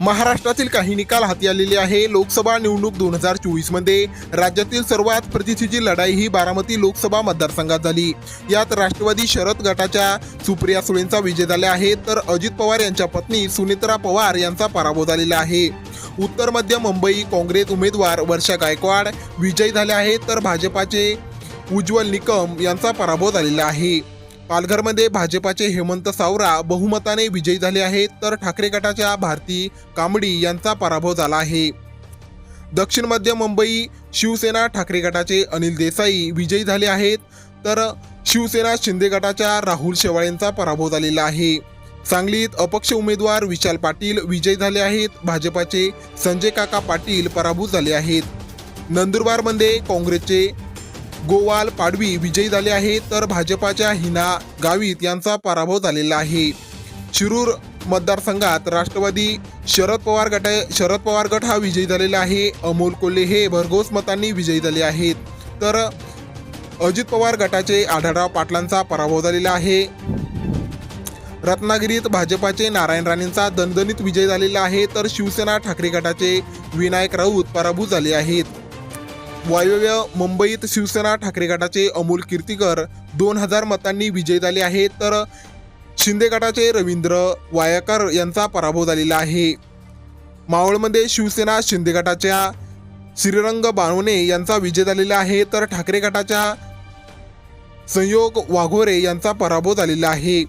महाराष्ट्रातील काही निकाल हाती आलेले आहे. लोकसभा निवडणूक दोन हजार चोवीसमध्ये राज्यातील सर्वात प्रतीक्षेची लढाई ही बारामती लोकसभा मतदारसंघात झाली. यात राष्ट्रवादी शरद गटाच्या सुप्रिया सुळेंचा विजय झाला आहे. तर अजित पवार यांच्या पत्नी सुनेत्रा पवार यांचा पराभव झालेला आहे. उत्तर मध्य मुंबई काँग्रेस उमेदवार वर्षा गायकवाड विजयी झाले आहेत. तर भाजपाचे उज्ज्वल निकम यांचा पराभव झालेला आहे. पालघरमध्ये भाजपाचे हेमंत सावरा बहुमताने विजयी झाले आहेत तर ठाकरे गटाच्या भारती कांबडी यांचा पराभव झाला आहे. दक्षिण मध्य मुंबई शिवसेना ठाकरे गटाचे अनिल देसाई विजयी झाले आहेत तर शिवसेना शिंदे गटाच्या राहुल शेवाळेंचा पराभव झालेला आहे. सांगलीत अपक्ष उमेदवार विशाल पाटील विजयी झाले आहेत भाजपाचे संजय काका पाटील पराभूत झाले आहेत. नंदुरबारमध्ये काँग्रेसचे गोवाल पाडवी विजयी झाले आहे तर भाजपाच्या हिना गावित यांचा पराभव झालेला आहे. शिरूर मतदारसंघात राष्ट्रवादी शरद पवार गट शरद पवार गट हा विजयी झालेला आहे. अमोल कोल्हे हे भरघोस मतांनी विजयी झाले आहेत. तर अजित पवार गटाचे आढळराव पाटलांचा पराभव झालेला आहे. रत्नागिरीत भाजपाचे नारायण राणेंचा दणदणीत विजय झालेला आहे तर शिवसेना ठाकरे गटाचे विनायक राऊत पराभूत झाले आहेत. वायव्य मुंबईत शिवसेना ठाकरे गटाचे अमोल कीर्तीकर दोन हजार मतांनी विजयी झाले आहेत. तर शिंदे गटाचे रवींद्र वायकर यांचा पराभव झालेला आहे. मावळमध्ये शिवसेना शिंदे गटाच्या श्रीरंग बाणवणे यांचा विजय झालेला आहे. तर ठाकरे गटाच्या संयोग वाघोरे यांचा पराभव झालेला आहे.